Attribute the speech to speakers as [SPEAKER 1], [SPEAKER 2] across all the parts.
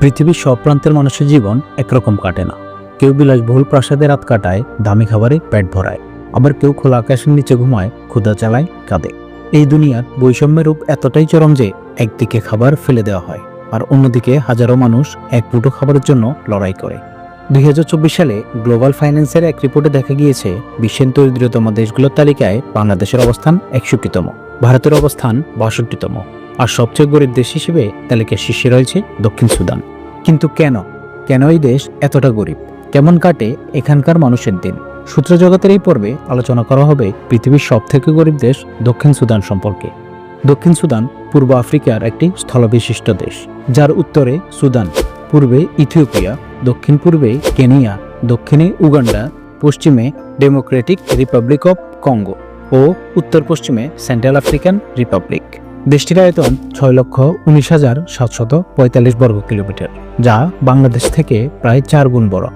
[SPEAKER 1] পৃথিবীর সব প্রান্তের মানুষের জীবন একরকম কাটে না। কেউ বিলাসবহুল প্রাসাদে রাত কাটায়, দামি খাবারে পেট ভরায়। আবার কেউ খোলা আকাশের নিচে ঘুমায়, ক্ষুধা চালায়, কাঁদে। এই দুনিয়ার বৈষম্যের রূপ এতটাই চরম যে একদিকে খাবার ফেলে দেওয়া হয়, আর অন্যদিকে হাজারো মানুষ এক মুঠো খাবারের জন্য লড়াই করে। দুই হাজার চব্বিশ সালে গ্লোবাল ফাইন্যান্সের এক রিপোর্টে দেখা গিয়েছে, বিশ্বের দরিদ্রতম দেশগুলোর তালিকায় বাংলাদেশের অবস্থান একষট্টিতম ভারতের অবস্থান বাষট্টিতম। আর সবচেয়ে গরিব দেশ হিসেবে তালিকায় শীর্ষে রয়েছে দক্ষিণ সুদান? কিন্তু কেন? কেন এই দেশ এতটা গরিব? কেমন কাটে এখানকার মানুষের দিন? সূত্র জগতের এই পর্বে আলোচনা করা হবে পৃথিবীর সবথেকে গরিব দেশ দক্ষিণ সুদান সম্পর্কে। দক্ষিণ সুদান পূর্ব আফ্রিকার একটি স্থলবিশিষ্ট দেশ। যার উত্তরে সুদান, পূর্বে ইথিওপিয়া, দক্ষিণ পূর্বে কেনিয়া, দক্ষিণে উগান্ডা, পশ্চিমে ডেমোক্রেটিক রিপাবলিক অফ কঙ্গো ও উত্তর পশ্চিমে সেন্ট্রাল আফ্রিকান রিপাবলিক। দেশটির আয়তন ছয় লক্ষ উনিশ হাজার সাতশত পঁয়তাল্লিশ বর্গ কিলোমিটার, যা বাংলাদেশ থেকে প্রায় চার গুণ বড়।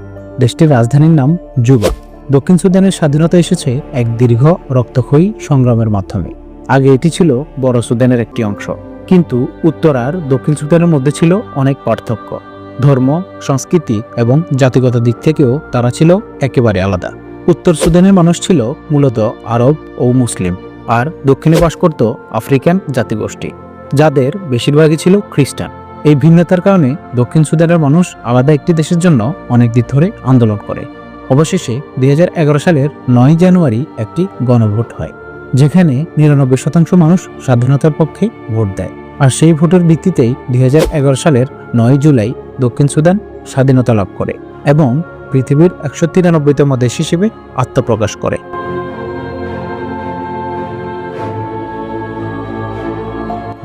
[SPEAKER 1] দেশটির রাজধানীর নাম জুবা। দক্ষিণ সুদানের স্বাধীনতা এসেছে এক দীর্ঘ রক্তক্ষয়ী সংগ্রামের মাধ্যমে। আগে এটি ছিল বড় সুদানের একটি অংশ। কিন্তু উত্তর আর দক্ষিণ সুদানের মধ্যে ছিল অনেক পার্থক্য। ধর্ম, সংস্কৃতি এবং জাতিগত দিক থেকেও তারা ছিল একেবারে আলাদা। উত্তর সুদানের মানুষ ছিল মূলত আরব ও মুসলিম। আর দক্ষিণে বাস করত আফ্রিকান জাতিগোষ্ঠী, যাদের বেশিরভাগই ছিল খ্রিস্টান। এই ভিন্নতার কারণে দক্ষিণ সুদানের মানুষ আলাদা একটি দেশের জন্য অনেক দিন ধরে আন্দোলন করে। অবশেষে দুই হাজার এগারো সালের নয় জানুয়ারি একটি গণভোট হয়, যেখানে নিরানব্বই শতাংশ মানুষ স্বাধীনতার পক্ষে ভোট দেয়। আর সেই ভোটের ভিত্তিতেই দুই হাজার এগারো সালের নয় জুলাই দক্ষিণ সুদান স্বাধীনতা লাভ করে এবং পৃথিবীর একশো তিরানব্বইতম দেশ হিসেবে আত্মপ্রকাশ করে।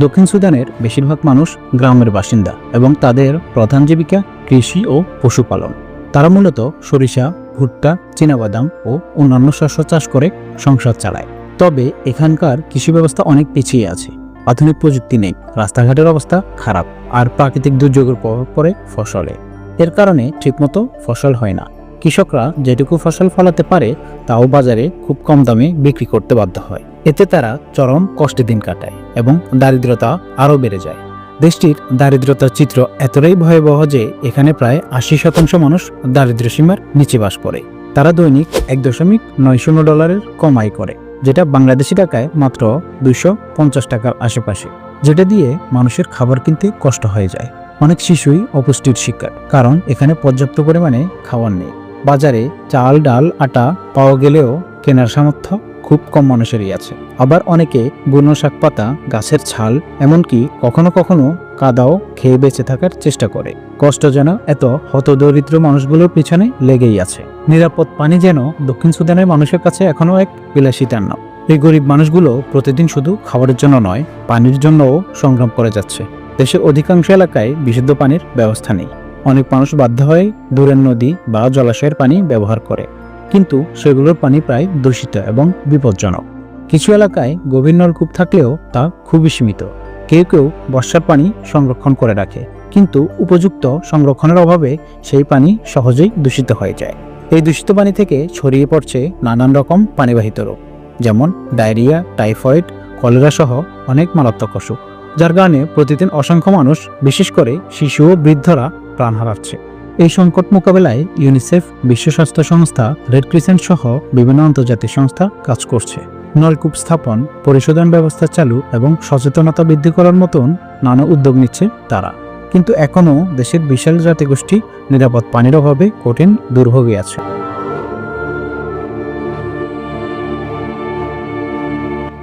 [SPEAKER 1] দক্ষিণ সুদানের বেশিরভাগ মানুষ গ্রামের বাসিন্দা এবং তাদের প্রধান জীবিকা কৃষি ও পশুপালন। তারা মূলত সরিষা, ভুট্টা, চীনাবাদাম ও অন্যান্য শস্য চাষ করে সংসার চালায়। তবে এখানকার কৃষি ব্যবস্থা অনেক পিছিয়ে আছে। আধুনিক প্রযুক্তি নেই। রাস্তাঘাটের অবস্থা খারাপ আর প্রাকৃতিক দুর্যোগের প্রভাব পড়ে ফসলে। এর কারণে ঠিকমতো ফসল হয় না। কৃষকরা যেটুকু ফসল ফলাতে পারে, তাও বাজারে খুব কম দামে বিক্রি করতে বাধ্য হয়। এতে তারা চরম কষ্টে দিন কাটায় এবং দারিদ্রতা আরও বেড়ে যায়। দেশটির দারিদ্রতার চিত্র এতটাই ভয়াবহ যে এখানে প্রায় আশি শতাংশ মানুষ দারিদ্র্য সীমার নিচে বাস করে। তারা দৈনিক এক দশমিক নয় শূন্য ডলারের কমাই করে, যেটা বাংলাদেশি টাকায় মাত্র দুইশো পঞ্চাশ টাকার আশেপাশে, যেটা দিয়ে মানুষের খাবার কিনতে কষ্ট হয়ে যায়। অনেক শিশুই অপুষ্টির শিকার, কারণ এখানে পর্যাপ্ত পরিমাণে খাবার নেই। বাজারে চাল, ডাল, আটা পাওয়া গেলেও কেনার সামর্থ্য খুব কম মানুষেরই আছে। আবার অনেকে বুনো শাক পাতা, গাছের ছাল, এমনকি কখনো কখনো কাদাও খেয়ে বেঁচে থাকার চেষ্টা করে। কষ্ট যেন এত হতদরিদ্র মানুষগুলোর পিছনে লেগেই আছে। নিরাপদ পানি যেন দক্ষিণ সুদানের মানুষের কাছে এখনও এক বিলাসিতার নাম এই গরিব মানুষগুলো প্রতিদিন শুধু খাবারের জন্য নয়, পানির জন্যও সংগ্রাম করে যাচ্ছে। দেশের অধিকাংশ এলাকায় বিশুদ্ধ পানির ব্যবস্থা নেই। অনেক মানুষ বাধ্য হয়ে দূরের নদী বা জলাশয়ের পানি ব্যবহার করে। কিন্তু সেগুলোর পানি প্রায় দূষিত এবং বিপজ্জনক। কিছু এলাকায় গভীর নলকূপ থাকলেও তা খুবই সীমিত। কেউ কেউ বর্ষার পানি সংরক্ষণ করে রাখে, কিন্তু উপযুক্ত সংরক্ষণের অভাবে সেই পানি সহজেই দূষিত হয়ে যায়। এই দূষিত পানি থেকে ছড়িয়ে পড়ছে নানান রকম পানিবাহিত রোগ, যেমন ডায়রিয়া, টাইফয়েড, কলেরা সহ অনেক মারাত্মক অসুখ, যার কারণে প্রতিদিন অসংখ্য মানুষ, বিশেষ করে শিশু ও বৃদ্ধরা, প্রাণ হারাচ্ছে। এই সংকট মোকাবেলায় ইউনিসেফ বিশ্ব স্বাস্থ্য সংস্থা রেড ক্রিসেন্ট সহ বিভিন্ন আন্তর্জাতিক সংস্থা কাজ করছে। নলকূপ স্থাপন, পরিশোধন ব্যবস্থা চালু এবং সচেতনতা বৃদ্ধি করার মতন নানা উদ্যোগ নিচ্ছে তারা। কিন্তু এখনও দেশের বিশাল জাতিগোষ্ঠী নিরাপদ পানির অভাবে কঠিন দুর্ভোগে আছে।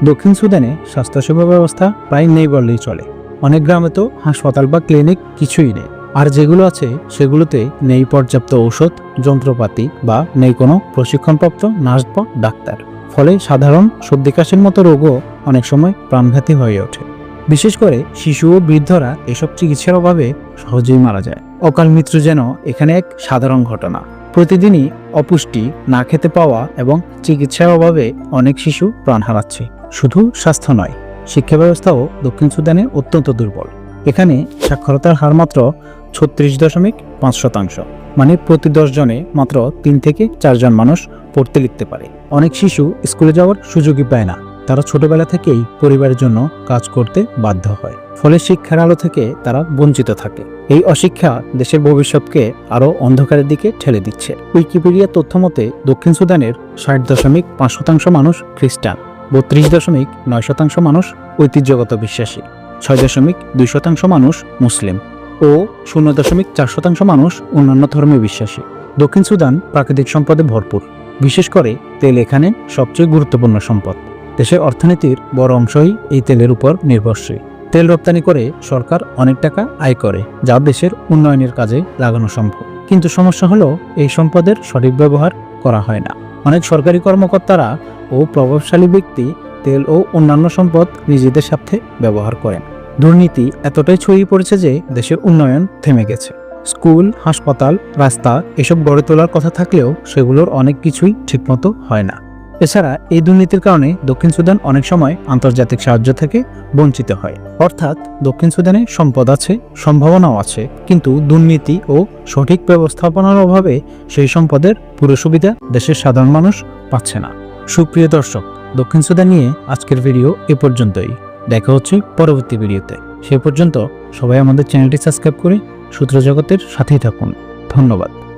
[SPEAKER 1] দক্ষিণ সুদানে স্বাস্থ্যসেবা ব্যবস্থা প্রায় নেই বললেই চলে। অনেক গ্রামে তো হাসপাতাল বা ক্লিনিক কিছুই নেই। আর যেগুলো আছে, সেগুলোতে নেই পর্যাপ্ত ঔষধ, যন্ত্রপাতি বা নেই কোনো প্রশিক্ষণপ্রাপ্ত নার্স বা ডাক্তার। ফলে সাধারণ সর্দি কাশির মতো রোগও অনেক সময় প্রাণঘাতী হয়ে ওঠে। বিশেষ করে শিশু ও বৃদ্ধরা এসব চিকিৎসার অভাবে সহজেই মারা যায়। অকাল মৃত্যু যেন এখানে এক সাধারণ ঘটনা। প্রতিদিনই অপুষ্টি না খেতে পাওয়া এবং চিকিৎসার অভাবে অনেক শিশু প্রাণ হারাচ্ছে। শুধু স্বাস্থ্য নয় শিক্ষা ব্যবস্থাও দক্ষিণ সুদানে অত্যন্ত দুর্বল। এখানে সাক্ষরতার হার মাত্র ছত্রিশ দশমিক পাঁচ শতাংশ। মানে প্রতি দশ জনে মাত্র তিন থেকে চারজন মানুষ পড়তে লিখতে পারে। অনেক শিশু স্কুলে যাওয়ার সুযোগই পায় না। তারা ছোটবেলা থেকেই পরিবারের জন্য কাজ করতে বাধ্য হয়। ফলে শিক্ষার আলো থেকে তারা বঞ্চিত থাকে। এই অশিক্ষা দেশের ভবিষ্যৎকে আরও অন্ধকারের দিকে ঠেলে দিচ্ছে। উইকিপিডিয়া তথ্য মতে, দক্ষিণ সুদানের ষাট দশমিক পাঁচ শতাংশ মানুষ খ্রিস্টান, বত্রিশ দশমিক নয় শতাংশ মানুষ ঐতিহ্যগত বিশ্বাসী, ছয় দশমিক দুই শতাংশ মানুষ মুসলিম। ও শূন্য দশমিক চার শতাংশ মানুষ অন্যান্য ধর্মে বিশ্বাসী। দক্ষিণ সুদান প্রাকৃতিক সম্পদে ভরপুর। বিশেষ করে তেল এখানে সবচেয়ে গুরুত্বপূর্ণ সম্পদ। দেশের অর্থনীতির বড় অংশই এই তেলের উপর নির্ভরশীল। তেল রপ্তানি করে সরকার অনেক টাকা আয় করে, যা দেশের উন্নয়নের কাজে লাগানো সম্ভব। কিন্তু সমস্যা হলো এই সম্পদের সঠিক ব্যবহার করা হয় না। অনেক সরকারি কর্মকর্তারা ও প্রভাবশালী ব্যক্তি তেল ও অন্যান্য সম্পদ নিজেদের স্বার্থে ব্যবহার করেন। দুর্নীতি এতটাই ছড়িয়ে পড়েছে যে দেশের উন্নয়ন থেমে গেছে। স্কুল, হাসপাতাল, রাস্তা এসব গড়ে তোলার কথা থাকলেও সেগুলোর অনেক কিছুই ঠিকমতো হয় না। এছাড়া এই দুর্নীতির কারণে দক্ষিণ সুদান অনেক সময় আন্তর্জাতিক সাহায্য থেকে বঞ্চিত হয়। অর্থাৎ দক্ষিণ সুদানে সম্পদ আছে, সম্ভাবনাও আছে, কিন্তু দুর্নীতি ও সঠিক ব্যবস্থাপনার অভাবে সেই সম্পদের পুরো সুবিধা দেশের সাধারণ মানুষ পাচ্ছে না। সুপ্রিয় দর্শক, দক্ষিণ সুদান নিয়ে আজকের ভিডিও এ পর্যন্তই। দেখা হচ্ছে পরবর্তী ভিডিওতে। সে পর্যন্ত সবাই আমাদের চ্যানেলটি সাবস্ক্রাইব করে সূত্র জগতের সাথেই থাকুন। ধন্যবাদ।